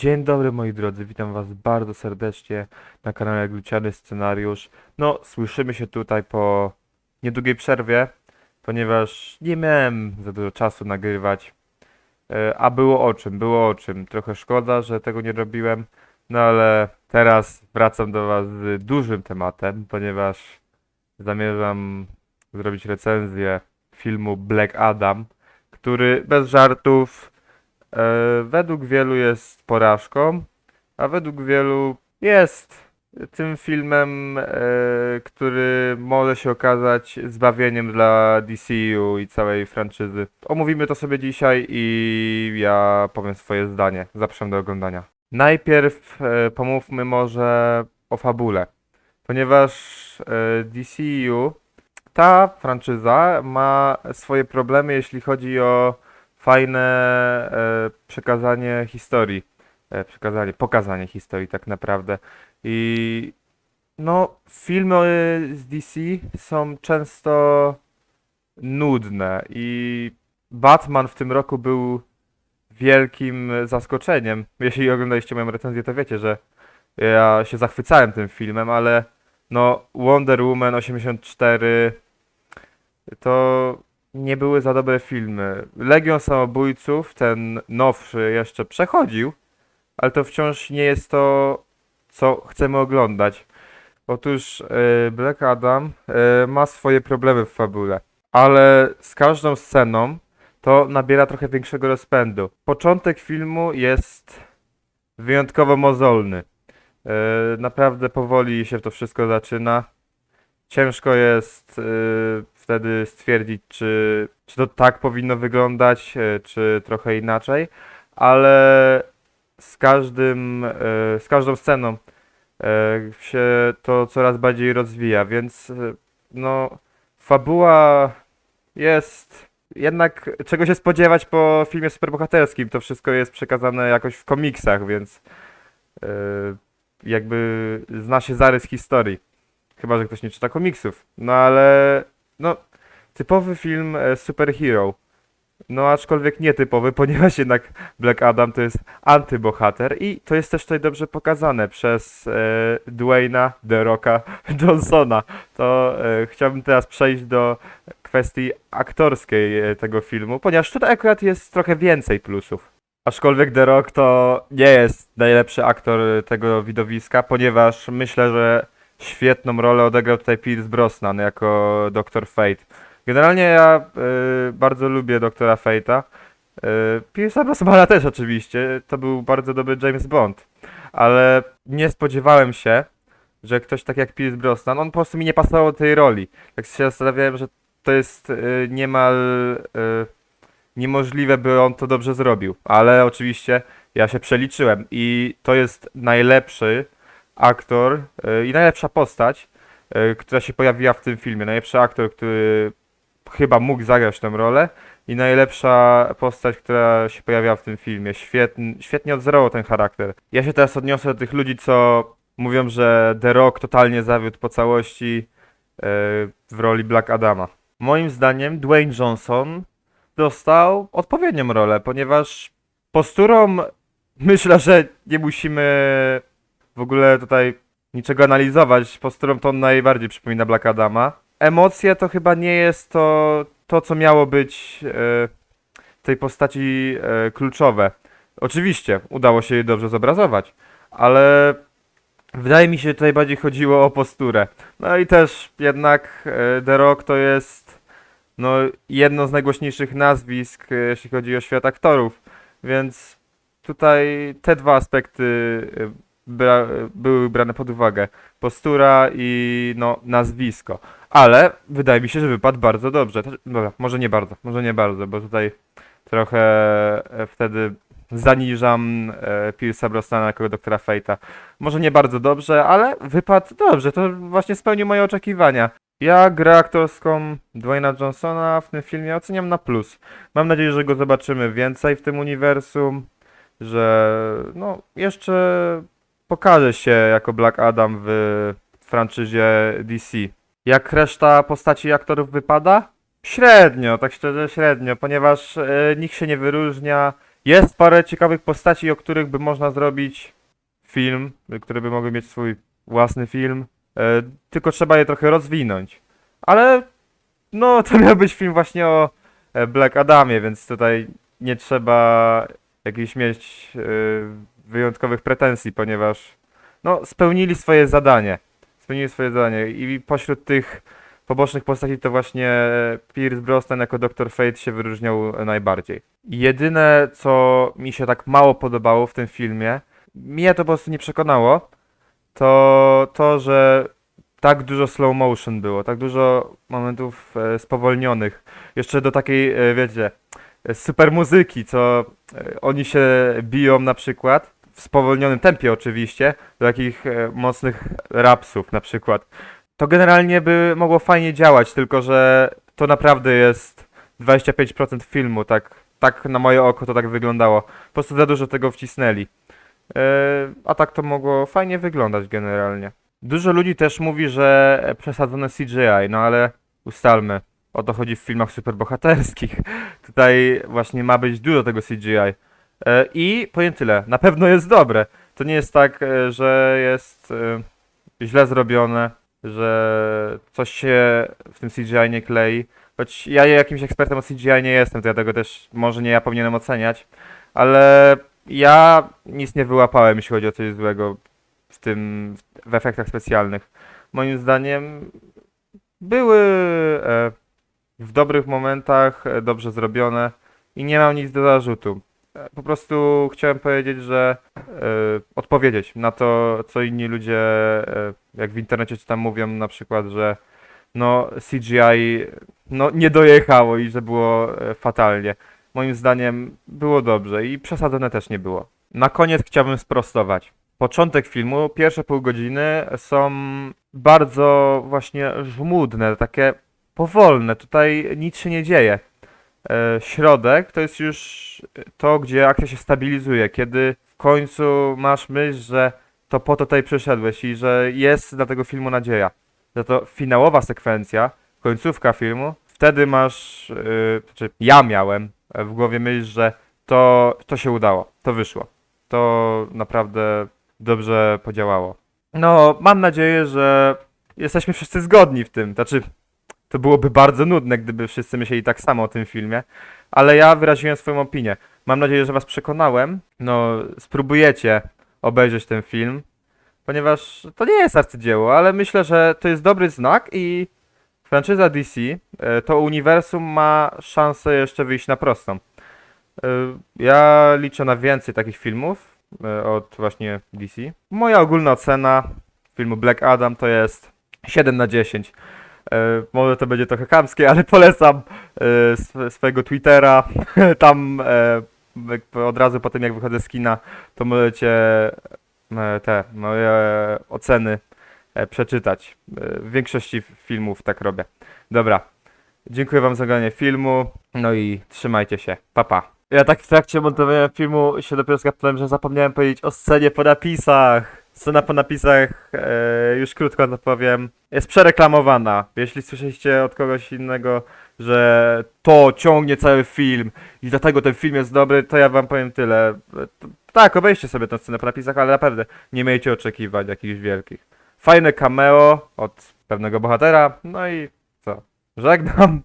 Dzień dobry moi drodzy, witam was bardzo serdecznie na kanale Gluciany Scenariusz. No, słyszymy się tutaj po niedługiej przerwie, ponieważ nie miałem za dużo czasu nagrywać. E, A było o czym, było o czym. Trochę szkoda, że tego nie robiłem, no ale teraz wracam do was z dużym tematem, ponieważ zamierzam zrobić recenzję filmu Black Adam, który bez żartów według wielu jest porażką, a według wielu jest tym filmem, e, który może się okazać zbawieniem dla DCU i całej franczyzy. Omówimy to sobie dzisiaj i ja powiem swoje zdanie. Zapraszam do oglądania. Najpierw e, pomówmy może o fabule, ponieważ e, DCU, ta franczyza ma swoje problemy, jeśli chodzi o fajne e, przekazanie historii. E, przekazanie, pokazanie historii tak naprawdę. I no, filmy e, z DC są często nudne i Batman w tym roku był wielkim zaskoczeniem. Jeśli oglądaliście moją recenzję, to wiecie, że ja się zachwycałem tym filmem, ale no Wonder Woman 84 to nie były za dobre filmy. Legion Samobójców, ten nowszy jeszcze przechodził, ale to wciąż nie jest to, co chcemy oglądać. Otóż e, Black Adam e, ma swoje problemy w fabule, ale z każdą sceną to nabiera trochę większego rozpędu. Początek filmu jest wyjątkowo mozolny. E, naprawdę powoli się to wszystko zaczyna. Ciężko jest e, wtedy stwierdzić, czy, czy to tak powinno wyglądać, e, czy trochę inaczej, ale z każdym, e, z każdą sceną się to coraz bardziej rozwija, więc no fabuła jest jednak czego się spodziewać po filmie superbohaterskim, to wszystko jest przekazane jakoś w komiksach, więc jakby zna się zarys historii. Chyba, że ktoś nie czyta komiksów. No ale no typowy film e, superhero. No aczkolwiek nietypowy, ponieważ jednak Black Adam to jest antybohater i to jest też tutaj dobrze pokazane przez e, Dwayna The Rocka Johnsona. To e, chciałbym teraz przejść do kwestii aktorskiej e, tego filmu, ponieważ tutaj akurat jest trochę więcej plusów. Aczkolwiek The Rock to nie jest najlepszy aktor tego widowiska, ponieważ myślę, że świetną rolę odegrał tutaj Pierce Brosnan jako Dr. Fate. Generalnie ja y, bardzo lubię Doktora Fate'a. Y, Pierce'a Brosnana też oczywiście, to był bardzo dobry James Bond. Ale nie spodziewałem się, że ktoś tak jak Pierce Brosnan, on po prostu mi nie pasował do tej roli. Tak się zastanawiałem, że to jest y, niemal y, niemożliwe, by on to dobrze zrobił. Ale oczywiście ja się przeliczyłem i to jest najlepszy aktor y, i najlepsza postać, y, która się pojawiła w tym filmie. Najlepszy aktor, który chyba mógł zagrać tę rolę i najlepsza postać, która się pojawiła w tym filmie. Świetnie, świetnie ten charakter. Ja się teraz odniosę do tych ludzi, co mówią, że The Rock totalnie zawiódł po całości e, w roli Black Adama. Moim zdaniem Dwayne Johnson dostał odpowiednią rolę, ponieważ posturą myślę, że nie musimy w ogóle tutaj niczego analizować. Posturą to on najbardziej przypomina Black Adama. Emocje to chyba nie jest to, to co miało być e, w tej postaci e, kluczowe. Oczywiście udało się je dobrze zobrazować, ale wydaje mi się, że tutaj bardziej chodziło o posturę. No i też jednak e, The Rock to jest no, jedno z najgłośniejszych nazwisk, jeśli chodzi o świat aktorów, więc tutaj te dwa aspekty bra, były brane pod uwagę. Postura i no, nazwisko. Ale wydaje mi się, że wypadł bardzo dobrze. Dobra, może nie bardzo, może nie bardzo, bo tutaj trochę e, wtedy zaniżam e, Pierce'a Brosnana jako doktora Fate'a. Może nie bardzo dobrze, ale wypadł dobrze, to właśnie spełnił moje oczekiwania. Ja grę aktorską Dwayna Johnsona w tym filmie oceniam na plus. Mam nadzieję, że go zobaczymy więcej w tym uniwersum, że no jeszcze pokaże się jako Black Adam w franczyzie DC. Jak reszta postaci i aktorów wypada? Średnio, tak szczerze średnio, ponieważ e, nikt się nie wyróżnia Jest parę ciekawych postaci, o których by można zrobić film, które by mogły mieć swój własny film, e, tylko trzeba je trochę rozwinąć. Ale no, to miał być film właśnie o e, Black Adamie, więc tutaj nie trzeba jakichś mieć e, wyjątkowych pretensji, ponieważ no, spełnili swoje zadanie. Spełnili swoje zadanie i pośród tych pobocznych postaci to właśnie Pierce Brosnan jako Dr. Fate się wyróżniał najbardziej. Jedyne, co mi się tak mało podobało w tym filmie, mnie to po prostu nie przekonało, to to, że tak dużo slow motion było, tak dużo momentów e, spowolnionych. Jeszcze do takiej, e, wiecie, e, super muzyki, co oni się biją na przykład, w spowolnionym tempie oczywiście, do takich e, mocnych rapsów na przykład. To generalnie by mogło fajnie działać, tylko że to naprawdę jest 25% filmu, tak, tak na moje oko to tak wyglądało. Po prostu za dużo tego wcisnęli. E, a tak to mogło fajnie wyglądać generalnie. Dużo ludzi też mówi, że przesadzone CGI, no ale ustalmy, o to chodzi w filmach superbohaterskich. Tutaj właśnie ma być dużo tego CGI. E, I powiem tyle, na pewno jest dobre. To nie jest tak, e, że jest e, źle zrobione, że coś się w tym CGI nie klei. Choć ja jakimś ekspertem o CGI nie jestem, to ja tego też może nie ja powinienem oceniać, ale ja nic nie wyłapałem, jeśli chodzi o coś złego w tym, w efektach specjalnych. Moim zdaniem były w dobrych momentach dobrze zrobione i nie mam nic do zarzutu. E, Po prostu chciałem powiedzieć, że e, odpowiedzieć na to, co inni ludzie, e, jak w internecie czy tam mówią, na przykład, że no CGI no, nie dojechało i że było fatalnie. Moim zdaniem było dobrze i przesadzone też nie było. Na koniec chciałbym sprostować. Początek filmu, pierwsze pół godziny są bardzo właśnie żmudne, takie powolne. Tutaj nic się nie dzieje. E, Środek to jest już to, gdzie akcja się stabilizuje, kiedy w końcu masz myśl, że to po to tutaj przyszedłeś i że jest dla tego filmu nadzieja. Za to finałowa sekwencja, końcówka filmu, wtedy masz, yy, znaczy ja miałem w głowie myśl, że to, to się udało, to wyszło. To naprawdę dobrze podziałało. No, mam nadzieję, że jesteśmy wszyscy zgodni w tym. Znaczy, to byłoby bardzo nudne, gdyby wszyscy myśleli tak samo o tym filmie, ale ja wyraziłem swoją opinię. Mam nadzieję, że was przekonałem. No, spróbujecie obejrzeć ten film, ponieważ to nie jest arcydzieło, ale myślę, że to jest dobry znak i franczyza DC, e, to uniwersum ma szansę jeszcze wyjść na prostą. E, Ja liczę na więcej takich filmów e, od właśnie DC. Moja ogólna ocena filmu Black Adam to jest 7 na 10. E, Może to będzie trochę chamskie, ale polecam e, sw- swojego Twittera. Tam e, od razu po tym jak wychodzę z kina, to możecie te moje oceny przeczytać. W większości filmów tak robię. Dobra. Dziękuję wam za oglądanie filmu. No i trzymajcie się. Pa pa. Ja tak w trakcie montowania filmu się dopiero skapnąłem, że zapomniałem powiedzieć o scenie po napisach. Scena po napisach, e, już krótko to powiem, jest przereklamowana. Jeśli słyszeliście od kogoś innego, że to ciągnie cały film i dlatego ten film jest dobry, to ja wam powiem tyle. To- Tak, obejrzcie sobie tę scenę po napisach, ale naprawdę nie miejcie oczekiwań jakichś wielkich. Fajne cameo od pewnego bohatera, no i co? Żegnam.